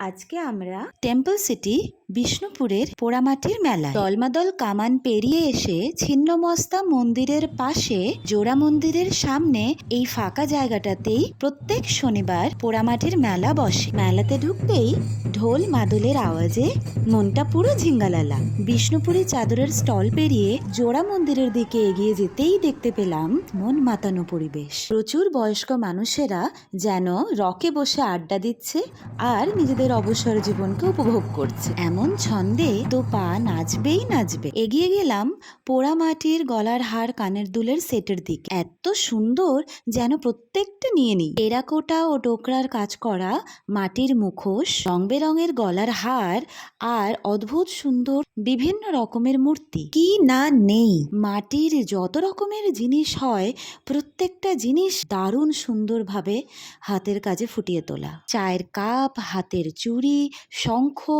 আজকে আমরা temple city বিষ্ণুপুরের পোড়ামাটির মেলা দলমাদল কামান পেরিয়ে এসে ছিন্নমস্তা মন্দিরের পাশে জোড়া মন্দিরের সামনে এই ফাঁকা জায়গাটাতেই প্রত্যেক শনিবার পোড়ামাটির মেলা বসে। মেলাতে ঢুকতেই ঢোল মাদলের আওয়াজে মনটা পুরো ঝিঙ্গালালা। বিষ্ণুপুরি চাদরের স্টল পেরিয়ে জোড়া মন্দিরের দিকে এগিয়ে যেতেই দেখতে পেলাম মন মাতানো পরিবেশ। প্রচুর বয়স্ক মানুষেরা যেন রকে বসে আড্ডা দিচ্ছে আর নিজেদের অবসর জীবনকে উপভোগ করছে। এমন ছন্দে তো পা নাচবেই নাচবে। এগিয়ে গেলাম পোড়া মাটির গলার হার কানের দুলের সেটের দিকে। এত সুন্দর যেন প্রত্যেকটা নিয়ে নিই। টেরাকোটা ও টোকরার কাজ করা মাটির মুখোশ রং বেরঙের গলার হার আর অদ্ভুত সুন্দর বিভিন্ন রকমের মূর্তি। কি না নেই। মাটির যত রকমের জিনিস হয়, প্রত্যেকটা জিনিস দারুণ সুন্দরভাবে হাতের কাজে ফুটিয়ে তোলা। চায়ের কাপ, হাতের চুড়ি, শঙ্খ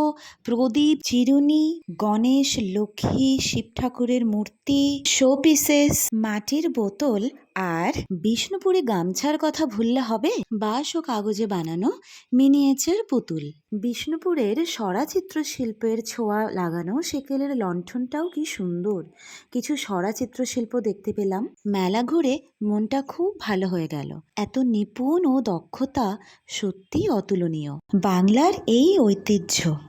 প্রদীপ, চিরুনি, গণেশ, লক্ষ্মী শিব ঠাকুরের মূর্তি শো পিসেস মাটির বোতল আর বিষ্ণুপুরে গামছার কথা ভুললে হবে? বাঁশ ও কাগজে বানানো মিনিয়েচার পুতুল। বিষ্ণুপুরের সরাচিত্র শিল্পের ছোঁয়া লাগানো সেকেলের লণ্ঠনটাও কি সুন্দর। কিছু সরাচিত্র শিল্প দেখতে পেলাম। মেলা ঘুরে মনটা খুব ভালো হয়ে গেল। এত নিপুণ ও দক্ষতা সত্যি অতুলনীয়। বাংলার এই ঐতিহ্য।